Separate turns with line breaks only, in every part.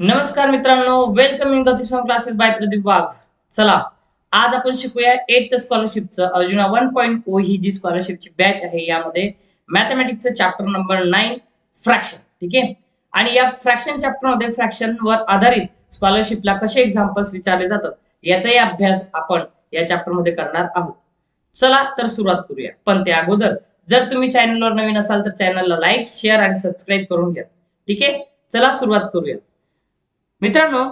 नमस्कार मित्रांनो welcome in गतिशन क्लासेस बाय प्रदीप वाघ. चला आज आपण शिकूया एट स्कॉलरशिपचं अर्जुना वन पॉईंट ओ ही जी स्कॉलरशिपची बॅच आहे यामध्ये मॅथमॅटिक्सचं चॅप्टर नंबर नाईन फ्रॅक्शन ठीक आहे? आणि या फ्रॅक्शन चॅप्टरमध्ये फ्रॅक्शन वर आधारित स्कॉलरशिपला कसे एक्झाम्पल्स विचारले जातात याचाही अभ्यास आपण या चॅप्टरमध्ये करणार आहोत. चला तर सुरुवात करूया. पण त्या अगोदर जर तुम्ही चॅनलवर नवीन असाल तर चॅनलला लाईक शेअर आणि सबस्क्राईब करून घ्या. ठीक आहे? चला सुरुवात करूया. मित्रांनो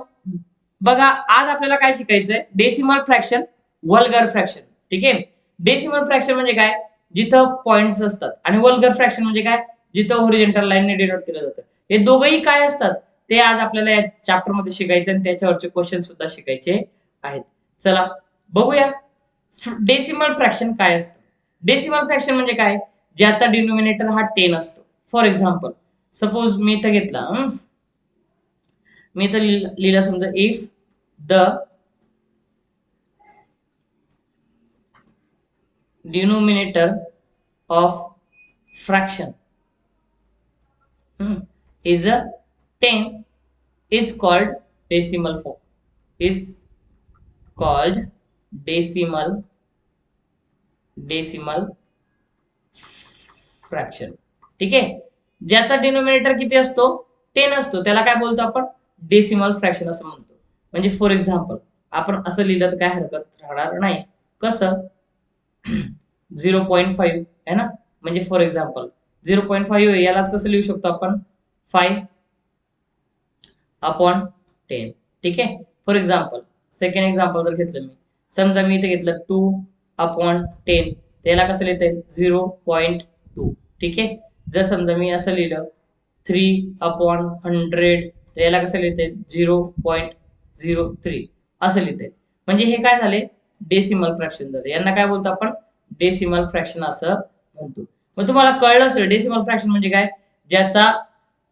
बघा आज आपल्याला काय शिकायचंय? डेसिमल फ्रॅक्शन वल्गर फ्रॅक्शन ठीक आहे? डेसिमल फ्रॅक्शन म्हणजे काय? जिथं पॉइंट्स असतात. आणि वल्गर फ्रॅक्शन म्हणजे काय? जिथं ओरिजेंटल लाईनने डिनोट केलं जातं. हे दोघंही काय असतात? ते आज आपल्याला या चॅप्टरमध्ये शिकायचं आणि त्याच्यावरचे क्वेश्चन सुद्धा शिकायचे आहेत. चला बघूया. डेसिमल फ्रॅक्शन काय असतं? डेसिमल फ्रॅक्शन म्हणजे काय? ज्याचा डिनोमिनेटर हा टेन असतो. फॉर एक्झाम्पल सपोज मी इथं घेतला मी तर लिहिला समजा if the denominator of fraction is a ten is called decimal form is called decimal decimal fraction ठीक आहे? ज्याचा डिनोमिनेटर किती असतो? टेन असतो. त्याला काय बोलतो आपण? डेसिमल फ्रॅक्शन असं म्हणतो. म्हणजे फॉर एक्झाम्पल आपण असं लिहिलं तर काय हरकत राहणार नाही. कसं? झिरो पॉईंट फाईव्ह आहे ना? म्हणजे for example zero point five यालाच कसं लिहू शकतो आपण? फाय अपॉन टेन ठीक आहे? फॉर एक्झाम्पल सेकंड एक्झाम्पल जर घेतलं मी. समजा मी इथे घेतलं टू अपॉन टेन त्याला कसं लिहिता येईल? झिरो पॉईंट टू ठीक आहे? जर समजा मी असं लिहिलं थ्री अपॉन हंड्रेड त्याला कसं लिहिता? येईल झिरो पॉईंट झिरो थ्री असं लिहिता. येईल म्हणजे हे काय झाले? डेसिमल फ्रॅक्शन झाले. यांना काय बोलतो आपण? डेसिमल फ्रॅक्शन असं म्हणतो. मग तुम्हाला कळलं असेल डेसिमल फ्रॅक्शन म्हणजे काय? ज्याचा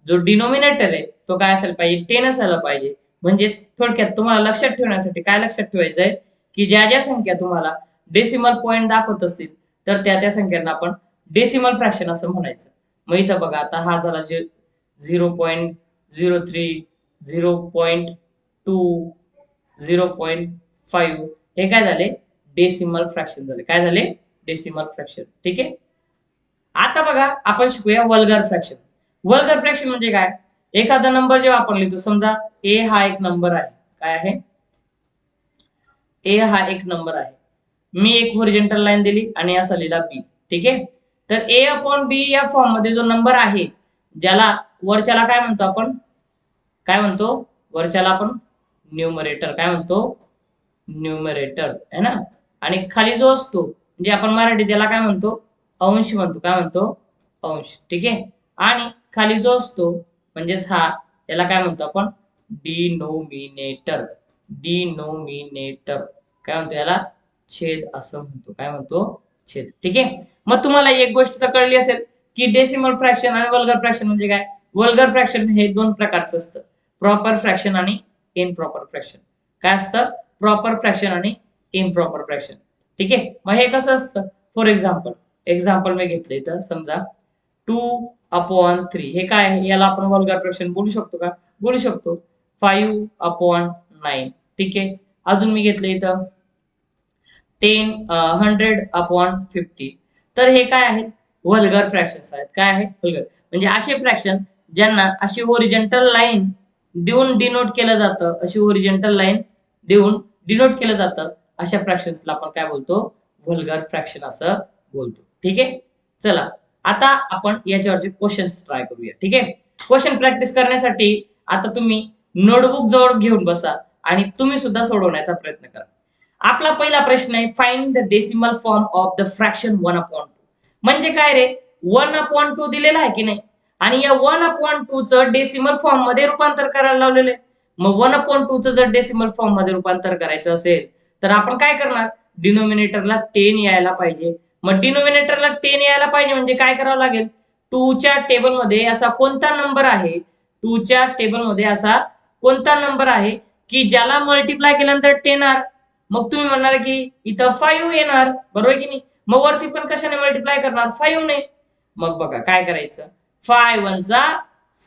जो डिनोमिनेटर आहे तो काय असायला पाहिजे? टेन असायला पाहिजे. म्हणजेच थोडक्यात तुम्हाला लक्षात ठेवण्यासाठी काय लक्षात ठेवायचं आहे की ज्या ज्या संख्या तुम्हाला डेसिमल पॉईंट दाखवत असतील तर त्या त्या संख्यांना आपण डेसिमल फ्रॅक्शन असं म्हणायचं. मग इथं बघा आता हा झाला जे zero point zero three zero point two zero point five हे काय झाले? डेसिमल फ्रॅक्शन झाले. काय झाले? डेसिमल फ्रॅक्शन ठीक आहे? आता बघा आपण शिकूया वल्गर फ्रॅक्शन वल्गर फ्रॅक्शन म्हणजे काय? एखादा नंबर जेव्हा आपण लिहितो समजा ए हा एक नंबर आहे. काय आहे? ए हा एक नंबर आहे. मी एक ओरिजेंटल लाईन दिली आणि असा लिहिला बी ठीक आहे? तर ए अपॉन बी या फॉर्ममध्ये जो नंबर आहे ज्याला वरच्याला काय म्हणतो आपण? काय म्हणतो? वरच्याला आपण न्यूमरेटर काय म्हणतो? न्यूमरेटर है ना? आणि खाली जो असतो म्हणजे आपण मराठी त्याला काय म्हणतो? अंश म्हणतो. काय म्हणतो? अंश. ठीक आहे? आणि खाली जो असतो म्हणजेच हा याला काय म्हणतो आपण? डिनोमिनेटर डिनोमिनेटर काय म्हणतो याला? छेद असं म्हणतो. काय म्हणतो? छेद. ठीक आहे? मग तुम्हाला एक गोष्ट तर कळली असेल की डेसिमल फ्रॅक्शन आणि वल्गर फ्रॅक्शन म्हणजे काय? वल्गर फ्रॅक्शन हे दोन प्रकारचं असतं. प्रॉपर फ्रॅक्शन आणि इनप्रॉपर फ्रॅक्शन काय असतं? प्रॉपर फ्रॅक्शन आणि इम्प्रॉपर फ्रॅक्शन ठीक आहे? मग हे कसं असतं? फॉर एक्झाम्पल एक्झाम्पल मी घेतलं इथं समजा टू अपॉन थ्री हे काय आहे? याला आपण वल्गर फ्रॅक्शन बोलू शकतो का? बोलू शकतो. फाईव्ह अपॉन नाईन ठीक आहे? अजून मी घेतलं इथं. टेन हंड्रेड अपॉन फिफ्टी तर हे काय आहेत? वल्गर फ्रॅक्शन्स आहेत. काय आहे? वल्गर म्हणजे असे फ्रॅक्शन ज्यांना अशी ओरिजेंटल लाईन देऊन डिनोट केलं जातं अशी ओरिजेंटल लाईन देऊन डिनोट केलं जातं अशा फ्रॅक्शन्सला आपण काय बोलतो? व्हल्गर फ्रॅक्शन असं बोलतो. ठीक आहे? चला आता आपण याच्यावरचे क्वेश्चन्स ट्राय करूया. ठीक आहे? क्वेश्चन प्रॅक्टिस करण्यासाठी आता तुम्ही नोटबुक जवळ घेऊन बसा आणि तुम्ही सुद्धा सोडवण्याचा प्रयत्न करा. आपला पहिला प्रश्न आहे find the decimal form of the fraction one upon two म्हणजे काय रे? वन अपॉन टू दिलेला आहे की नाही? आणि या वन अपॉन टू चं डेसिमल फॉर्ममध्ये रूपांतर करायला लावलेलं आहे. मग वन अपॉन टू चं जर डेसिमल फॉर्ममध्ये रूपांतर करायचं असेल तर आपण काय करणार? डिनोमिनेटरला टेन यायला पाहिजे. मग डिनोमिनेटरला टेन यायला पाहिजे म्हणजे काय करावं लागेल? टूच्या टेबलमध्ये असा कोणता नंबर आहे? टूच्या टेबलमध्ये असा कोणता नंबर आहे? की ज्याला मल्टिप्लाय केल्यानंतर टेन मग तुम्ही म्हणणार की इथं फाईव्ह येणार. बरोबर की नाही? मग वरती पण कशाने मल्टिप्लाय करणार? फाईव्ह ने. मग बघा काय करायचं? फाय वनचा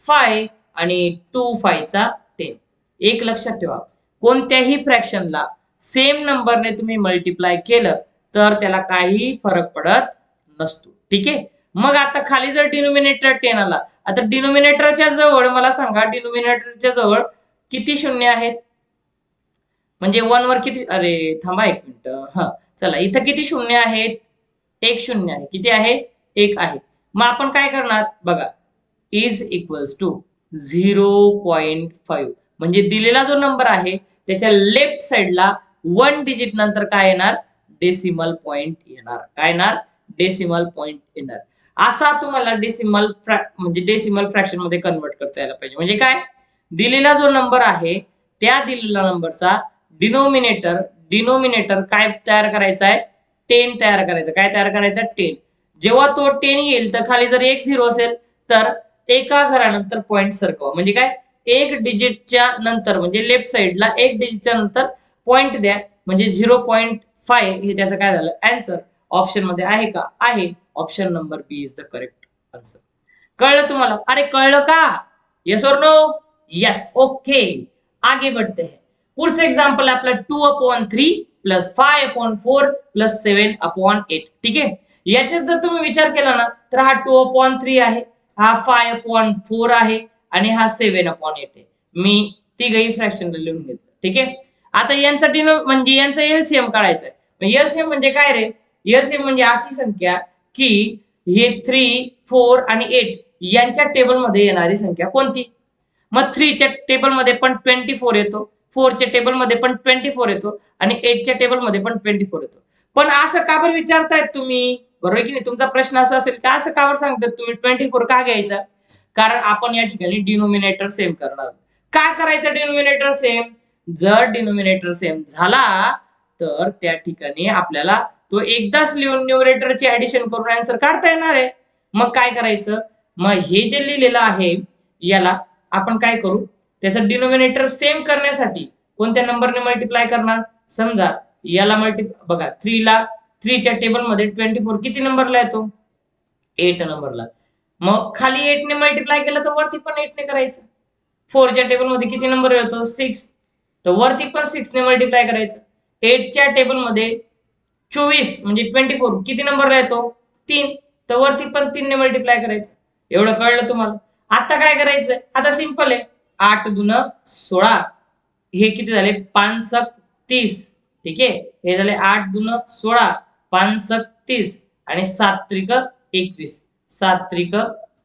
फाय आणि टू फायचा टेन एक लक्षात ठेवा. कोणत्याही फ्रॅक्शनला सेम नंबरने तुम्ही मल्टिप्लाय केलं तर त्याला काही फरक पडत नसतो. ठीक आहे? मग आता खाली जर डिनोमिनेटर टेन आला आता डिनोमिनेटरच्या जवळ मला सांगा डिनोमिनेटरच्या जवळ किती शून्य आहेत? म्हणजे वन वर किती अरे थांबा एक मिनिट. हा चला इथं किती शून्य आहेत? एक शून्य आहे. किती आहे? एक आहे. मग आपण काय करणार? बघा is equals to zero point five म्हणजे दिलेला जो नंबर आहे त्याच्या लेफ्ट साइडला वन डिजिट नंतर काय येणार? डेसिमल पॉइंट येणार. काय येणार? डेसिमल पॉइंट येणार. असा तुम्हाला डेसिमल म्हणजे डेसिमल फ्रॅक्शनमध्ये कन्वर्ट करता यायला पाहिजे. म्हणजे काय? दिलेला जो नंबर आहे त्या दिलेल्या नंबरचा डिनोमिनेटर डिनोमिनेटर काय तयार करायचा आहे? टेन तयार करायचं. काय तयार करायचं? टेन जेव्हा तो टेन येईल तर खाली जर एक झिरो असेल तर एका घरानंतर पॉइंट सरकवा. म्हणजे काय? एक डिजिटच्या नंतर म्हणजे लेफ्ट साइडला एक डिजिटच्या नंतर पॉइंट द्या. म्हणजे झिरो पॉईंट फाय हे त्याचं काय झालं? अँसर ऑप्शनमध्ये आहे का? आहे. Option number B is the correct answer कळलं तुम्हाला? अरे कळलं का? येस और नो यस ओके आगे बढ़ते हैं. पुढचं एक्झाम्पल आपलं two upon three plus five upon four plus seven upon eight ठीक आहे? याच्यात जर तुम्ही विचार केला ना तर हा टू अपॉन थ्री आहे हा फाय अपॉन फोर आहे आणि हा सेवन अपॉन एट आहे. मी तिघही फ्रॅक्शन लिहून घेतलं. ठीक आहे? आता यांचा डिनो म्हणजे यांचं एलसीएम काढायचं आहे एलसीएम म्हणजे काय रे? एलसीएम म्हणजे अशी संख्या की हे थ्री फोर आणि एट यांच्या टेबलमध्ये येणारी संख्या कोणती? मग थ्रीच्या टेबलमध्ये पण ट्वेंटी फोर येतो फोरच्या टेबलमध्ये पण ट्वेंटी फोर येतो आणि एटच्या टेबलमध्ये पण ट्वेंटी फोर येतो. पण असं का बरं विचारतायत तुम्ही? बरोबर की नाही? तुमचा प्रश्न असा असेल का असं कावर सांगतात तुम्ही? ट्वेंटी फोर का घ्यायचा? कारण आपण या ठिकाणी डिनोमिनेटर सेम करणार काय करायचं डिनोमिनेटर सेम जर डिनोमिनेटर सेम झाला तर त्या ठिकाणी आपल्याला तो एकदाच लिहून न्यूमरेटरची ऍडिशन करून आन्सर काढता येणार आहे. मग काय करायचं? मग हे जे लिहिलेलं आहे याला आपण काय करू? त्याचं डिनोमिनेटर सेम करण्यासाठी कोणत्या नंबरने मल्टिप्लाय करणार? समजा याला मल्टी बघा थ्रीला थ्रीच्या टेबलमध्ये ट्वेंटी फोर किती नंबरला येतो? एट नंबरला मग खाली एटने मल्टिप्लाय केलं तर वरती पण एटने करायचं. फोरच्या टेबलमध्ये किती नंबर येतो? सिक्स तर वरती पण सिक्सने मल्टिप्लाय करायचं. एटच्या टेबलमध्ये चोवीस म्हणजे ट्वेंटी फोर किती नंबरला येतो? तीन. तर वरती पण तीनने मल्टिप्लाय करायचं. एवढं कळलं तुम्हाला? आता काय करायचं आता सिंपल आहे. आठ दुन सोळा. हे किती झाले? पाच तीस. ठीक आहे? हे झाले आठ दुन सोळा. पानसक तीस आणि सात त्रिक एकवीस. सात त्रिक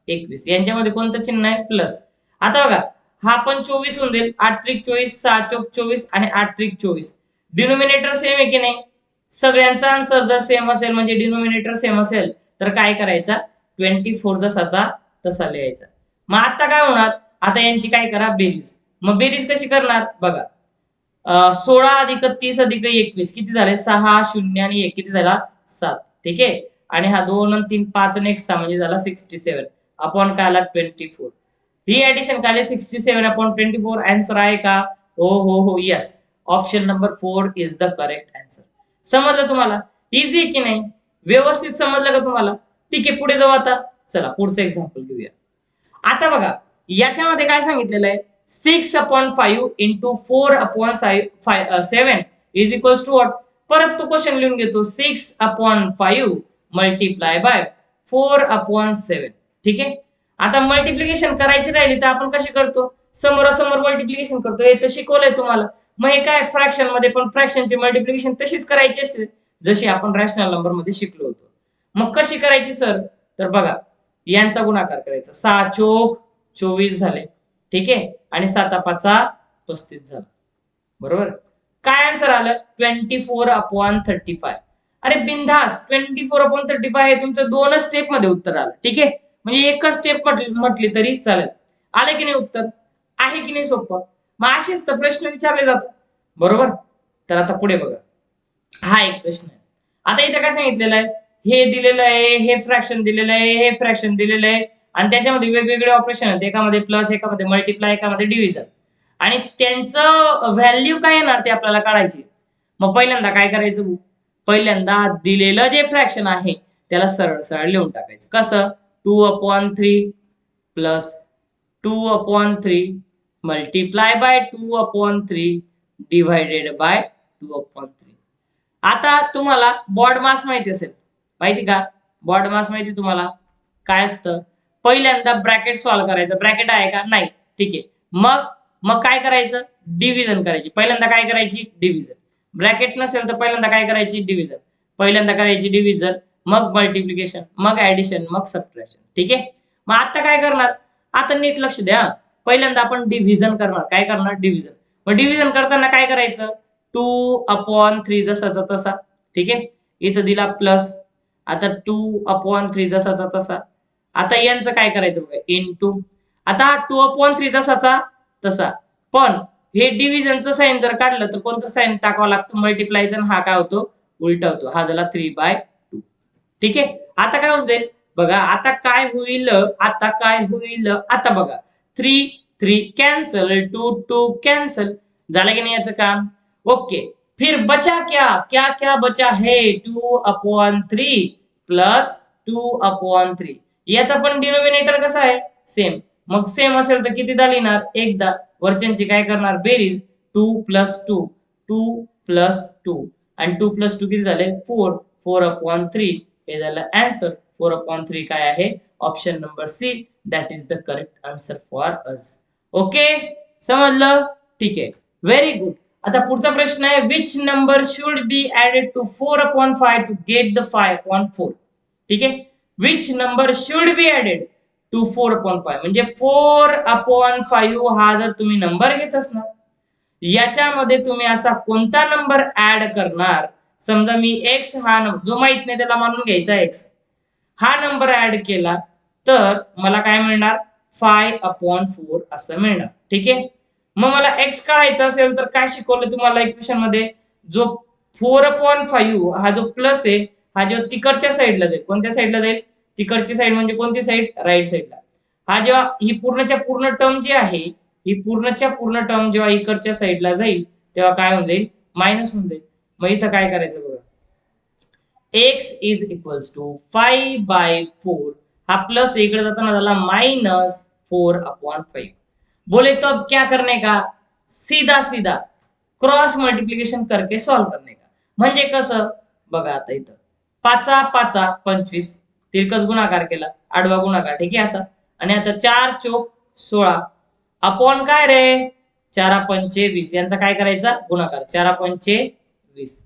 एकवीस. यांच्यामध्ये कोणतं चिन्ह आहे? प्लस. आता बघा हा पण चोवीस होऊन जाईल. आठ त्रिक चोवीस सहा चौक चोवीस आणि आठ त्रिक चोवीस. डिनोमिनेटर सेम आहे की नाही? सगळ्यांचा आन्सर जर सेम असेल म्हणजे डिनोमिनेटर सेम असेल तर काय करायचा? ट्वेंटी फोर जसाचा तसा लिहायचा. मग आता काय होणार? आता यांची काय करा? बेरीज. मग बेरीज कशी करणार? बघा. सोळा अधिक तीस अधिक एकवीस किती झाले? सहा शून्य आणि एक किती झाला? सात. ठीक आहे? आणि हा दोन आणि तीन पाच आणि एक सहा म्हणजे झाला सिक्स्टी सेव्हन अपॉन काय आला? ट्वेंटी फोर ही ऍडिशन काय sixty seven upon twenty four answer आहे का? हो हो हो yes option number four is the correct answer समजलं तुम्हाला? इझी की नाही? व्यवस्थित समजलं का तुम्हाला? ठीक आहे पुढे जाऊ आता. चला पुढचं एक्झाम्पल घेऊया. आता बघा याच्यामध्ये काय सांगितलेलं आहे? Six upon five into four upon five seven is equals to what? परत तो क्वेश्चन लिहून घेतो. Six upon five multiply by four upon seven ठीक आहे? आता मल्टिप्लिकेशन करायची राहिली तर आपण कशी करतो? समोरासमोर मल्टिप्लिकेशन करतो. हे तर शिकवलंय तुम्हाला. मग हे काय? फ्रॅक्शनमध्ये पण फ्रॅक्शनची मल्टिप्लिकेशन तशीच करायची असते जशी आपण रॅशनल नंबरमध्ये शिकलो होतो. मग कशी करायची सर तर बघा यांचा गुणाकार करायचा. सहा चोक चोवीस झाले. ठीक आहे? आणि साता पाचा पस्तीस झाला बरोबर? काय आन्सर आलं? Twenty four upon thirty five अरे बिंदास twenty four upon thirty five हे तुमचं दोनच स्टेपमध्ये उत्तर आलं. ठीक आहे? म्हणजे एकच स्टेप म्हटली तरी चालेल. आलं की नाही उत्तर? आहे की नाही सोपं? मग असेच तर प्रश्न विचारले जातात. बरोबर? तर आता पुढे बघा. हा एक प्रश्न आहे. आता इथे काय सांगितलेलं आहे? हे दिलेलं आहे हे फ्रॅक्शन दिलेलं आहे हे फ्रॅक्शन दिलेलं आहे. आणि त्याच्यामध्ये वेगवेगळे ऑपरेशन आहेत. एकामध्ये प्लस एकामध्ये मल्टिप्लाय एकामध्ये डिव्हिजन आणि त्यांचं व्हॅल्यू काय येणार ते आपल्याला काढायची? मग पहिल्यांदा काय करायचं पहिल्यांदा दिलेलं जे फ्रॅक्शन आहे त्याला सरळ सरळ लिहून टाकायचं. कसं? Two upon three plus two upon three multiply by two upon three divided by two upon three आता तुम्हाला बॉड मास माहिती असेल. माहिती का? बॉड मास माहिती तुम्हाला? काय असतं? पहिल्यांदा ब्रॅकेट सॉल्व्ह करायचं. ब्रॅकेट आहे का? नाही. ठीक आहे. मग मग काय करायचं? डिव्हिजन करायची. पहिल्यांदा काय करायची? डिव्हिजन ब्रॅकेट नसेल तर पहिल्यांदा काय करायची? डिव्हिजन पहिल्यांदा करायची डिव्हिजन मग मल्टिप्लिकेशन मग ऍडिशन मग सबट्रॅक्शन ठीक आहे? मग आता काय करणार? आता नीट लक्ष द्या पहिल्यांदा आपण डिव्हिजन करणार. काय करणार? डिव्हिजन मग डिव्हिजन करताना काय करायचं? टू अपॉन थ्री जसाचा तसा. ठीक आहे? इथं दिला प्लस आता टू अपॉन थ्री जसाचा तसा. आता यांचं काय करायचं बघा इन टू आता टू अपॉन थ्री जसाचा तसा. पण हे डिव्हिजनचं साईन जर काढलं तर कोणतं साईन टाकावं लागतं? मल्टिप्लायचं हा काय होतो? उलटा होतो. हा झाला थ्री बाय टू ठीक आहे? आता काय होऊन जाईल? बघा आता काय होईल? आता काय होईल? आता बघा. Three three cancel two two cancel झालं की नाही याचं काम? ओके फिर बचा क्या? क्या क्या बचा है? Two upon three plus two upon three याचा पण डिनोमिनेटर कसा आहे? सेम मग सेम असेल तर कितीदा लिहिणार एकदा वरच्यांची काय करणार? बेरीज. Two plus two two plus two आणि टू प्लस टू किती झाले? फोर फोर अपॉन थ्री हे झालं अँसर फोर अपॉन थ्री काय आहे? Option number C that is the correct answer for us okay समजलं? ठीक आहे. व्हेरी गुड आता पुढचा प्रश्न आहे which number should be added to four upon five to get the five upon four ठीक आहे? Which number should be added to four upon five म्हणजे फोर अपॉन फाईव्ह हा जर तुम्ही नंबर घेत असणार याच्यामध्ये तुम्ही असा कोणता नंबर ऍड करणार? समजा मी एक्स हा नंबर जो माहीत नाही त्याला मानून घ्यायचा एक्स हा नंबर ऍड केला तर मला काय मिळणार? फाय अपॉन फोर असं मिळणार. ठीक आहे? मग मला एक्स काढायचा असेल तर काय शिकवलं तुम्हाला इक्वेशनमध्ये? जो फोर अपॉन फाईव्ह हा जो प्लस आहे हा जेव्हा तिकडच्या साईडला जाईल कोणत्या साईडला जाईल? तिकडची साईड म्हणजे कोणती साईड राईट साईडला हा जेव्हा ही पूर्णच्या पूर्ण टर्म जी आहे ही पूर्णच्या पूर्ण टर्म जेव्हा इकडच्या साईडला जाईल तेव्हा काय होऊन जाईल? मायनस होऊन जाईल. मग इथं काय करायचं बघा? X is equals to five by four हा प्लस इकडे जाताना झाला मायनस फोर अपॉन फाईव्ह बोले तो अब क्या करणे का? सीधा सीधा क्रॉस मल्टिप्लिकेशन करके सॉल्व करणे का? म्हणजे कसं? बघा आता इथं. पाचा पाचा पंचवीस. तिरकस गुणाकार केला. आडवा गुणाकार. ठीक आहे असा. आणि आता चार चोक सोळा. अपॉन काय रे? चारा पंचे वीस यांचा काय करायचा? गुणाकार. चारा पंचे वीस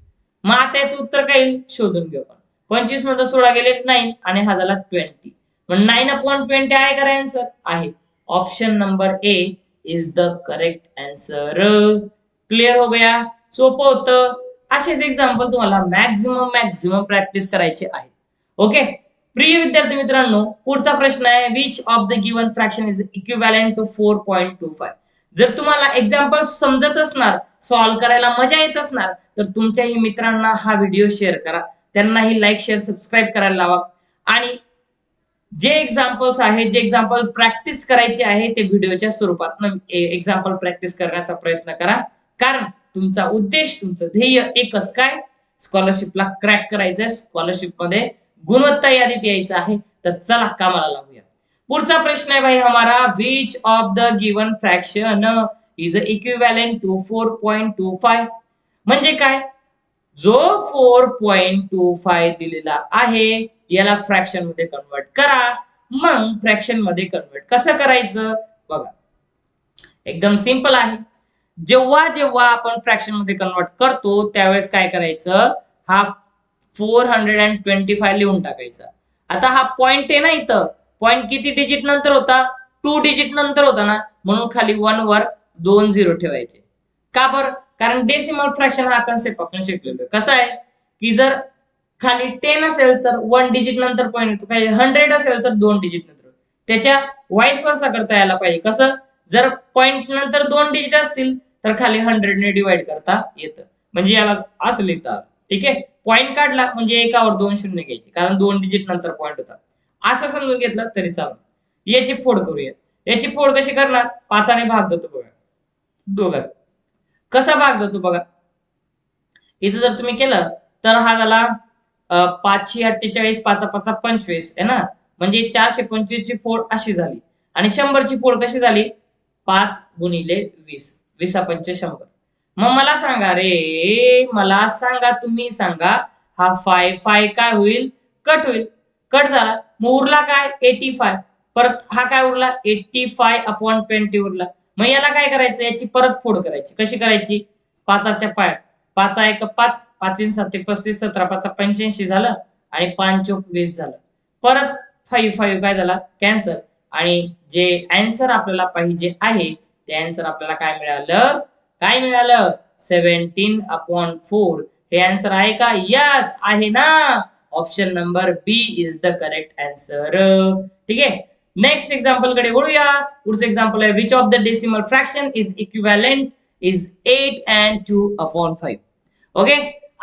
मग आता याचं उत्तर काय येईल? शोधून घेऊ आपण. पंचवीस मधून सोळा गेले नाईन आणि हा झाला ट्वेंटी मग नाईन अपॉन ट्वेंटी आहे का आन्सर आहे. Option number A is the correct answer clear हो गया? सोपं होतं. असेच एक्झाम्पल तुम्हाला मॅक्झिमम मॅक्झिमम प्रॅक्टिस करायचे आहे ओके प्रिय विद्यार्थी मित्रांनो पुढचा प्रश्न आहे which of the given fraction is equivalent to four point two five जर तुम्हाला एक्झाम्पल समजत असणार सॉल्व्ह करायला मजा येत असणार तर तुमच्याही मित्रांना हा व्हिडिओ शेअर करा. त्यांनाही लाईक शेअर सबस्क्राईब करायला लावा. आणि जे एक्झाम्पल्स आहेत जे एक्झाम्पल प्रॅक्टिस करायचे आहे ते व्हिडिओच्या स्वरूपात एक्झाम्पल प्रॅक्टिस करण्याचा प्रयत्न करा. कारण तुमचा उद्देश तुमचं ध्येय एकच काय? स्कॉलरशिपला क्रॅक करायचं स्कॉलरशिपमध्ये गुणवत्ता यादीत यायचं आहे. तर चला कामाला लागूया. पुढचा प्रश्न आहे भाई हमारा which of the given fraction is a equivalent to four point two five म्हणजे काय? जो फोर पॉईंट टू फाय दिलेला आहे याला फ्रॅक्शनमध्ये कन्वर्ट करा. मग फ्रॅक्शनमध्ये कन्वर्ट कसं करायचं? बघा. एकदम सिंपल आहे. जेव्हा जेव्हा आपण फ्रॅक्शनमध्ये कन्वर्ट करतो त्यावेळेस काय करायचं? हा four hundred and twenty five लिहून टाकायचा. आता हा पॉइंट आहे ना इथं. पॉइंट किती डिजिट नंतर होता? टू डिजिट नंतर होता ना? म्हणून खाली वन वर दोन झिरो ठेवायचे. का बरं? कारण डेसिमल फ्रॅक्शन हा कन्सेप्ट आपण शिकलेलो कसा आहे? की जर खाली टेन असेल तर वन डिजिट नंतर पॉईंट येतो. काही हंड्रेड असेल तर दोन डिजिट नंतर. त्याच्या वाईस वर्षा करता यायला पाहिजे. कसं? जर पॉईंट नंतर दोन डिजिट असतील तर खाली हंड्रेडने डिवाइड करता येतं. म्हणजे याला असं लिहिता आलं. ठीक आहे? पॉईंट काढला म्हणजे एकावर दोन शून्य घ्यायचे. कारण दोन डिजिट नंतर पॉईंट होता असं समजून घेतलं तरी चालेल. याची फोड करूया. याची फोड कशी करणार? पाचाने भाग जातो बघा. दोघात कसा भाग जातो बघा? इथं जर तुम्ही केलं तर हा झाला पाचशे अठ्ठेचाळीस पाचा पाचा पंचवीस आहे ना? म्हणजे चारशे पंचवीस ची फोड अशी झाली. आणि शंभरची फोड कशी झाली? पाच गुणिले वीस. वीसा पंचे शंभर. मग मला सांगा रे मला सांगा तुम्ही सांगा. हा फाय फाय काय होईल? कट होईल. कट झाला. मग उरला काय? एटी फाय परत हा काय उरला? एटी फाय अपॉन ट्वेंटी उरला. मग याला काय करायचं? याची परत फोड करायची. कशी करायची? पाचाच्या पायात. पाच एक पाच पाच सात पस्तीस सतरा पाच पंच्याऐंशी झालं आणि पाच वीस झालं. परत फाईव्ह फाईव्ह काय झाला? कॅन्सर आणि जे अँसर आपल्याला पाहिजे आहे ते आन्सर आपल्याला काय मिळालं? काय मिळालं? सेव्हन्टीन अपॉन फोर हे आन्सर आहे का? यस आहे ना. Option number B is the correct answer ठीक आहे? नेक्स्ट एक्झाम्पलकडे वळूया. पुढचं एक्झाम्पल आहे which of the decimal fraction is equivalent is eight and two upon five okay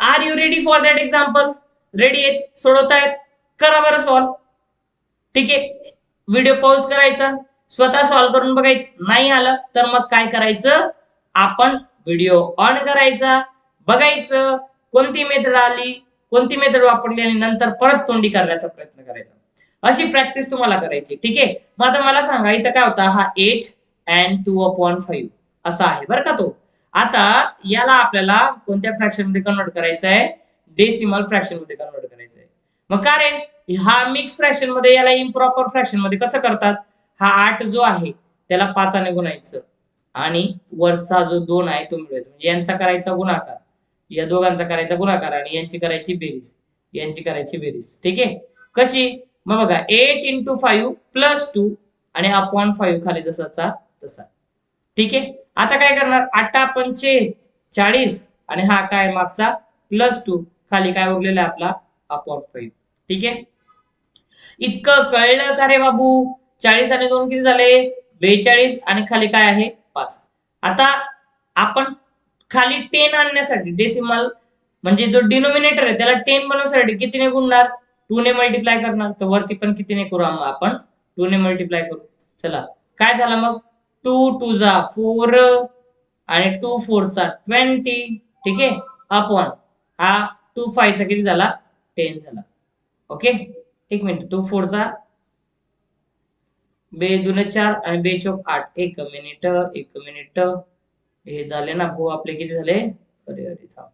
are you ready for that example ready आहेत? सोडवतायत? करा बरं सॉल्व ठीक आहे? व्हिडिओ पॉज करायचा. स्वतः सॉल्व करून बघायचं. नाही आलं तर मग काय करायचं? आपण व्हिडिओ ऑन करायचा बघायचं कोणती मेथड आली कोणती मेथड वापरली आणि नंतर परत तोंडी करण्याचा प्रयत्न करायचा. अशी प्रॅक्टिस तुम्हाला करायची. ठीक आहे? मग आता मला सांगा इथं काय होता? हा eight and two upon five असा आहे बरं का तो. आता याला आपल्याला कोणत्या फ्रॅक्शनमध्ये कन्वर्ट करायचं आहे? डेसिमल फ्रॅक्शनमध्ये कन्वर्ट करायचं आहे. मग का रे? हा मिक्स फ्रॅक्शनमध्ये याला इम्प्रॉपर फ्रॅक्शनमध्ये कसं करतात? हा आठ जो आहे त्याला पाचाने गुणायचं. आणि वरचा जो दोन आहे तो मिळवायचा. म्हणजे यांचा करायचा गुणाकार. या दोघांचा करायचा गुणाकार आणि यांची करायची बेरीज. यांची करायची बेरीज. ठीक आहे? कशी? मग बघा eight into five plus two आणि अपॉन फाईव्ह खाली जसाचा तसा. ठीक आहे? आता काय करणार? आठा पंचे चाळीस आणि हा काय मागचा? प्लस टू खाली काय उरलेला आहे आपला? अपॉन फाईव्ह ठीक आहे? इतकं कळलं का रे बाबू? चाळीस आणि दोन किती झाले? बेचाळीस आणि खाली काय आहे? पाच. आता आपण खाली टेन आणण्यासाठी डेसिमल म्हणजे जो डिनोमिनेटर आहे त्याला टेन बनवण्यासाठी कितीने गुणणार? टू ने मल्टिप्लाय करणार. तर वरती पण कितीने करू आपण? टू ने मल्टिप्लाय करू. चला. काय झालं मग? टू टू जा. फोर आणि टू फोरचा ट्वेंटी ठीक आहे? अपॉन हा टू फायचा किती झाला? टेन झाला. ओके एक मिनिट. टू फोरचा बे दुने चार आणि बे चौक आठ. एक मिनिट एक मिनिट हे झाले ना भाऊ आपले किती झाले? अरे अरे थांब.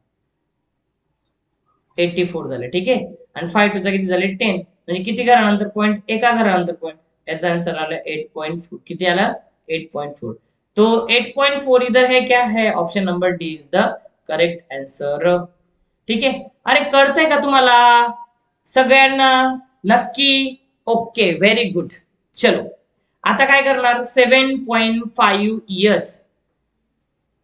एट्टी फोर झाले ठीक आहे? आणि फाय टू चा किती झाले? टेन म्हणजे किती घरानंतर पॉईंट एका घरानंतर पॉईंट याचा आन्सर आला एट पॉईंट फोर किती आला? एट पॉईंट फोर तो एट पॉईंट फोर इधर है क्या? है option number D is the correct answer ठीक आहे? अरे कळतंय का तुम्हाला? सगळ्यांना? नक्की? ओके व्हेरी गुड चलो. आता काय करणार? Seven point five years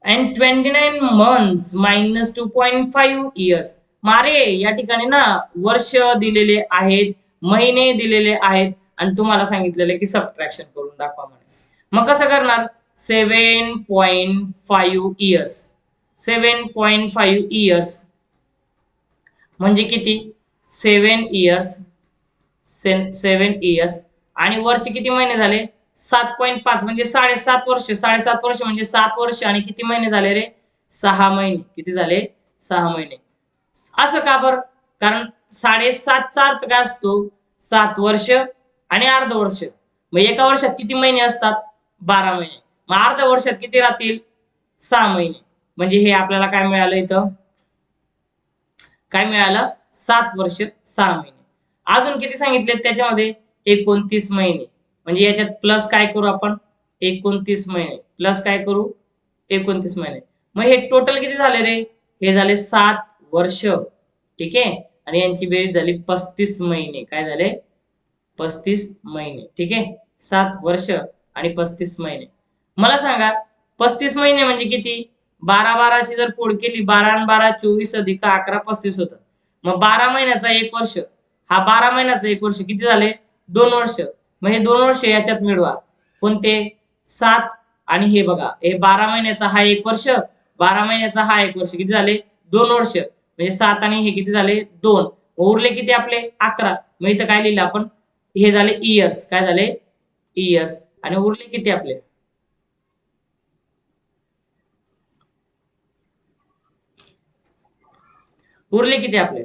and twenty nine months minus two point five years मारे या ठिकाणी ना वर्ष दिलेले आहेत महिने दिलेले आहेत आणि तुम्हाला सांगितलेले की सबट्रॅक्शन करून दाखवा म्हणे. मग कसं करणार? Seven point five years seven point five years म्हणजे किती? सेवन इयर्स सेवन इयर्स आणि वरचे किती महिने झाले? सात पॉईंट पाच म्हणजे साडेसात वर्ष. साडेसात वर्ष म्हणजे सात वर्ष आणि किती महिने झाले रे? सहा महिने. किती झाले? सहा महिने. असं का बरं? कारण साडेसातचा अर्थ काय असतो? सात वर्ष आणि अर्ध वर्ष. मग एका वर्षात किती महिने असतात? बारा महिने. मग अर्ध वर्षात किती राहतील? सहा महिने. म्हणजे हे आपल्याला काय मिळालं इथं? काय मिळालं? सात वर्ष सहा महिने. अजून किती सांगितले त्याच्यामध्ये? एकोणतीस महिने. म्हणजे याच्यात प्लस काय करू आपण? एकोणतीस महिने. प्लस काय करू? एकोणतीस महिने. मग हे टोटल किती झाले रे? हे झाले सात वर्ष. ठीक आहे? आणि यांची बेरीज झाली पस्तीस महिने. काय झाले? पस्तीस महिने. ठीक आहे? सात वर्ष आणि पस्तीस महिने. मला सांगा पस्तीस महिने म्हणजे किती? बारा बाराची जर फोड केली बारा आणि बारा चोवीस अधिक अकरा पस्तीस होतं. मग बारा महिन्याचा एक वर्ष. हा बारा महिन्याचा एक वर्ष किती झाले? दोन वर्ष. म्हणजे हे दोन वर्ष याच्यात मिळवा. कोणते? सात. आणि हे बघा हे बारा महिन्याचा हा एक वर्ष बारा महिन्याचा हा एक वर्ष. किती झाले? दोन वर्ष. म्हणजे सात आणि हे किती झाले? दोन. उरले किती आपले? अकरा. मग इथं काय लिहिलं आपण? हे झाले इयर्स काय झाले? इयर्स आणि उरले किती आपले? उरले किती आपले?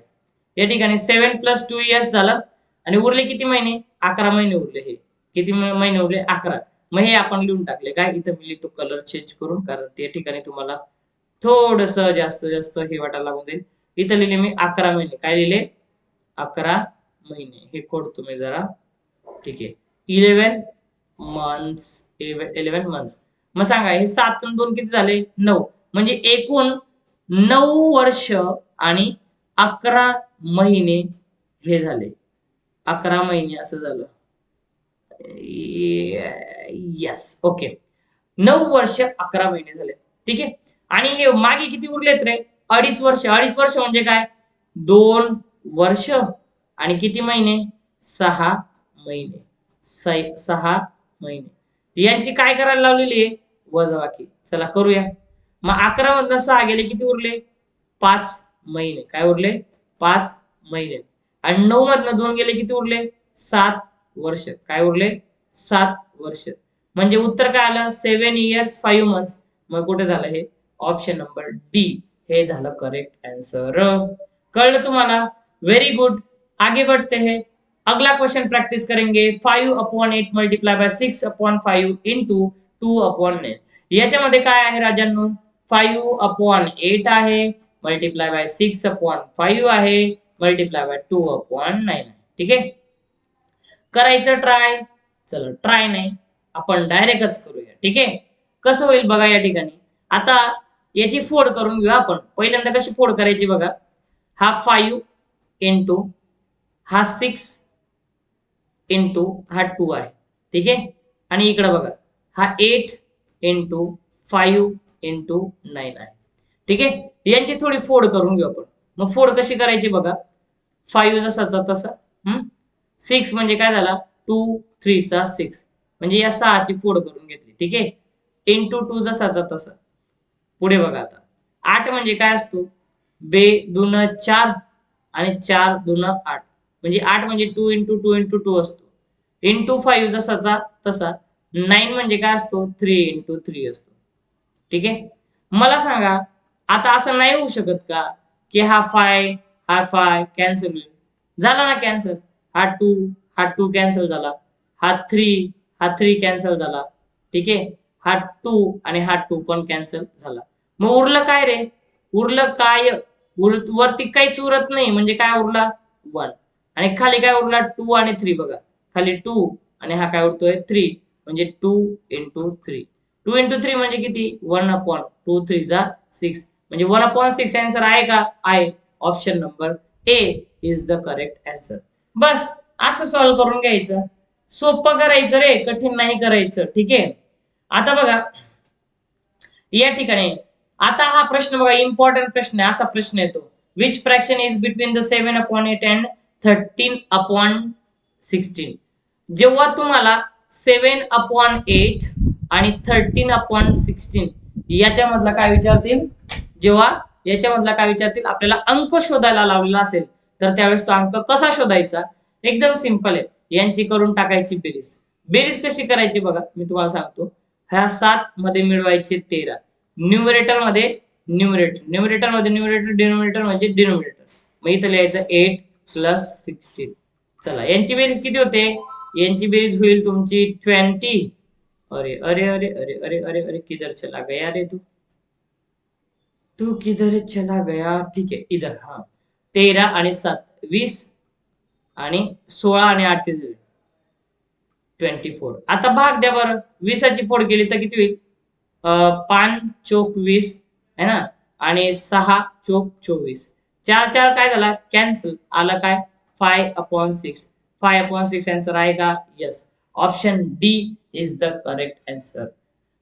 या ठिकाणी सेव्हन प्लस टू इयर्स झालं. आणि उरले किती महिने? अकरा महिने उरले हे. किती महिने उरले? अकरा. मग हे आपण लिहून टाकले. काय इथं मी लिहितो कलर चेंज करून कारण त्या ठिकाणी तुम्हाला थोडस जास्त जास्त हे वाटायला लागून जाईल. इथं लिहिले मी अकरा महिने. काय लिहिले? अकरा महिने. हे कोड तुम्ही जरा ठीक आहे. इलेव्हन मंथ्स इलेव्हन मंथ्स मग सांगा हे सात दोन किती झाले? नऊ. म्हणजे एकूण नऊ वर्ष आणि अकरा महिने हे झाले. अकरा महिने असं झालं. येस ओके नऊ वर्ष अकरा महिने झाले. ठीक आहे? आणि हे मागे किती उरलेत रे? अडीच वर्ष. अडीच वर्ष म्हणजे काय? दोन वर्ष. आणि किती महिने? सहा महिने. सहा महिने. यांची काय करायला लावलेली आहे? वजाबाकी. चला करूया. मग अकरा मधनं सहा गेले किती उरले? पाच महिने. काय उरले? पाच महिने. आणि नऊ मधनं दोन गेले किती उरले? सात वर्ष. काय उरले? सात वर्ष. म्हणजे उत्तर काय आलं? सेव्हन इयर्स फाईव्ह मंथ्स मग कुठे झालं हे? ऑप्शन नंबर डी हे झालं करेक्ट आंसर कळलं तुम्हाला? व्हेरी गुड आगे बढ़ते हैं. अगला क्वेश्चन प्रैक्टिस करेंगे. Five upon eight multiply by six upon five into two upon nine याच्यामध्ये काय आहे राजांनो? फाईव्ह अपॉन एट आहे. Multiply by six upon five आहे. Multiply by two upon nine ठीक? आहे करायचं ट्राय चला ट्राय नाही. आपण डायरेक्टच करूया. ठीक? आहे कसं होईल बघा या ठिकाणी. आता याची फोड करून घेऊ आपण. पहिल्यांदा कशी फोड करायची बघा. हा फाईव्ह इंटू हा सिक्स इंटू हा टू आहे. ठीक? आहे आणि इकडे बघा. हा eight into five into nine आहे. ठीक? आहे यांची थोडी फोड करून घेऊ आपण. मग फोड कशी करायची बघा? फाईव्ह जसाचा तसा. हम्म सिक्स म्हणजे काय झाला? टू थ्रीचा सिक्स म्हणजे या सहाची फोड करून घेतली. ठीक आहे? इंटू टू जसाचा तसा. पुढे बघा आता. आठ म्हणजे काय असतो? बे दोन चार आणि चार दोन आठ. म्हणजे आठ म्हणजे two into two into two असतो. इंटू फाईव्ह जसाचा तसा. नाईन म्हणजे काय असतो? थ्री इंटू थ्री असतो. ठीक आहे? मला सांगा आता असं नाही होऊ शकत का? की हा फाय हा फाय कॅन्सल होईल. झाला ना कॅन्सल हा टू हा टू कॅन्सल झाला. हा थ्री हा थ्री कॅन्सल झाला. ठीक आहे? हा टू आणि हा टू पण कॅन्सल झाला. मग उरलं काय रे? उरलं काय? उर- वरती काहीच उरत नाही. म्हणजे काय उरला? वन आणि खाली काय उरला? टू आणि थ्री बघा. खाली टू आणि हा काय उरतोय? थ्री म्हणजे two into three two into three म्हणजे किती? वन अपॉन टू थ्री जा सिक्स म्हणजे वन अपॉन सिक्स आन्सर आहे का? आहे. Option number A is the correct answer बस असं सॉल्व्ह करून घ्यायचं. सोपं करायचं रे कठीण नाही करायचं ठीक आहे? आता बघा या ठिकाणी आता हा प्रश्न बघा इम्पॉर्टंट प्रश्न आहे असा प्रश्न येतो. Which fraction is between the seven upon eight and thirteen upon sixteen जेव्हा तुम्हाला सेव्हन अपॉन एट आणि थर्टीन अपॉन सिक्स्टीन याच्यामधला काय विचारतील? जेव्हा याच्यामधला काय विचारतील? आपल्याला अंक शोधायला लावलेला असेल तर त्यावेळेस तो अंक कसा शोधायचा? एकदम सिंपल आहे. यांची करून टाकायची बेरीज. बेरीज कशी करायची बघा मी तुम्हाला सांगतो. ह्या सात मध्ये मिळवायचे तेरा. न्यूमरेटरमध्ये न्युमरेटर न्युमरेटरमध्ये न्युमरेटर डिनोमिनेटर म्हणजे डिनोमिनेटर मग इथं लिहायचं एट प्लस सिक्स्टीन चला यांची बेरीज किती होते? यांची बेरीज होईल तुमची ट्वेंटी अरे अरे अरे अरे अरे अरे अरे किधर चला गया रे तू. तू किधर चला गया? ठीक आहे इधर हा. तेरा आणि सात वीस आणि सोळा आणि आठ किती? Twenty four. आता भाग द्या बरं. वीसाची फोड केली तर किती होईल? अं, पाच चोक वीस है ना? आणि सहा चोक चोवीस. चार चार काय झाला? कॅन्सल आलं काय? Five upon six five upon six answer आहे का? Yes option D is the correct answer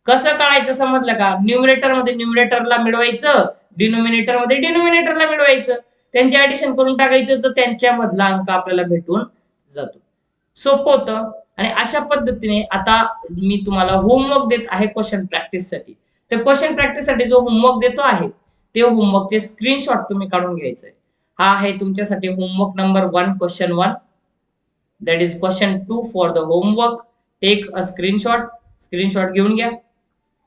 कसं काढायचं समजलं का? न्युमिनेटरमध्ये न्यूमरेटरला मिळवायचं डिनोमिनेटरमध्ये डिनोमिनेटरला मिळवायचं. त्यांचे ऍडिशन करून टाकायचं तर त्यांच्यामधला अंक आपल्याला भेटून जातो. सोपं होतं. आणि अशा पद्धतीने आता मी तुम्हाला होमवर्क देत आहे क्वेश्चन प्रॅक्टिससाठी तर क्वेश्चन प्रॅक्टिससाठी जो होमवर्क देतो आहे ते होमवर्कचे स्क्रीनशॉट तुम्ही काढून घ्यायचे हा आहे तुमच्यासाठी homework number one question one that is question two for the homework take a screenshot screenshot घेऊन घ्या.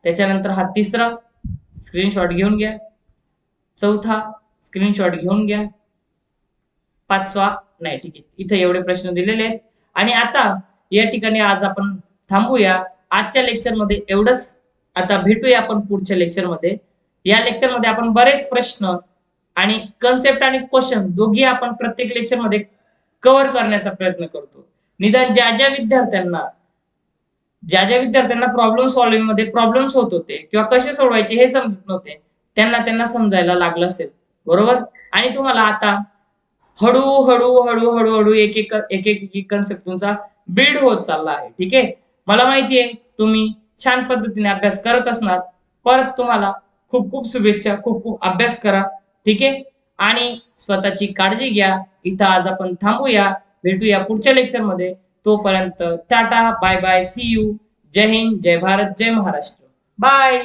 त्याच्यानंतर हा तिसरा स्क्रीनशॉट घेऊन घ्या. चौथा स्क्रीनशॉट घेऊन घ्या. पाचवा नाही ठीक आहे. इथे एवढे प्रश्न दिलेले आहेत. आणि आता या ठिकाणी आज आपण थांबूया. आजच्या लेक्चरमध्ये एवढंच. आता भेटूया आपण पुढच्या लेक्चरमध्ये या लेक्चरमध्ये आपण बरेच प्रश्न आणि कन्सेप्ट आणि क्वेश्चन दोघी आपण प्रत्येक लेक्चरमध्ये कव्हर करण्याचा प्रयत्न करतो. निदान ज्या ज्या विद्यार्थ्यांना ज्या ज्या विद्यार्थ्यांना प्रॉब्लेम सॉल्व्हिंगमध्ये प्रॉब्लेम्स होत होते किंवा कसे सोडवायचे हे समजत नव्हते त्यांना त्यांना समजायला लागलं असेल. बरोबर? आणि तुम्हाला आता हळूहळू हळू हळू हळूहळू एक एक एक एक कन्सेप्ट तुमचा बिल्ड होत चालला आहे. ठीक आहे? मला माहिती आहे तुम्ही छान पद्धतीने अभ्यास करत असणार. परत तुम्हाला खूप खूप शुभेच्छा खूप खूप अभ्यास करा. ठीक आहे? आणि स्वतःची काळजी घ्या. इथं आज आपण थांबूया. भेटूया पुढच्या लेक्चरमध्ये तोपर्यंत Tata bye bye see you जय हिंद जय भारत जय महाराष्ट्र. बाय